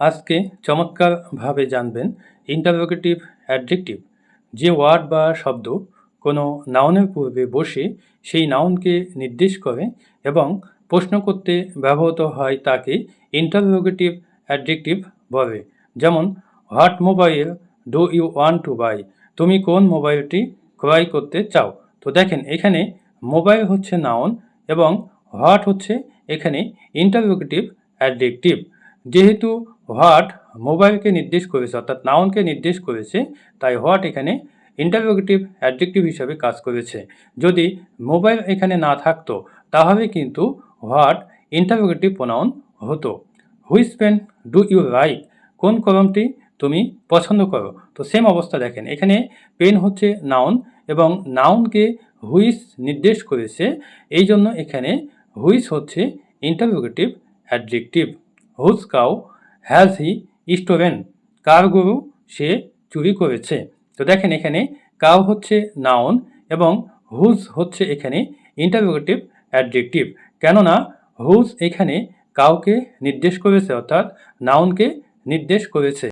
আজকে চমৎকারভাবে জানবেন ইন্টারোগেটিভ অ্যাডজেক্টিভ যে ওয়ার্ড বা শব্দ কোনো নাউনের পূর্বে বসে সেই নাউনকে নির্দেশ করে এবং প্রশ্ন করতে ব্যবহৃত হয় তাকে ইন্টারোগেটিভ অ্যাডজেক্টিভ বলে। যেমন, what mobile do you want to buy? তুমি কোন মোবাইলটি ক্রয় করতে চাও? তো দেখেন, এখানে মোবাইল হচ্ছে নাউন এবং হোয়াট হচ্ছে এখানে ইন্টারোগেটিভ অ্যাডজেক্টিভ যেহেতু হোয়াট মোবাইলকে নির্দেশ করেছে, অর্থাৎ নাউনকে নির্দেশ করেছে, তাই হোয়াট এখানে ইন্টারোগেটিভ অ্যাডজেক্টিভ হিসাবে কাজ করেছে। যদি মোবাইল এখানে না থাকতো, তাহলে কিন্তু হোয়াট ইন্টারোগেটিভ প্রোনাউন হতো। Which pen do you like কোন কলমটি তুমি পছন্দ করো? তো সেম অবস্থা দেখেন, এখানে পেন হচ্ছে নাউন এবং নাউনকে হুইস নির্দেশ করেছে এই জন্য এখানে হুইস হচ্ছে interrogative adjective whose cow has he stolen কার গরু সে চুরি করেছে? তো দেখেন এখানে কাউ হচ্ছে নাউন এবং হুজ হচ্ছে এখানে ইন্টারোগেটিভ অ্যাডজেক্টিভ কেননা হুজ এখানে কাউকে নির্দেশ করেছে, অর্থাৎ নাউনকে নির্দেশ করেছে।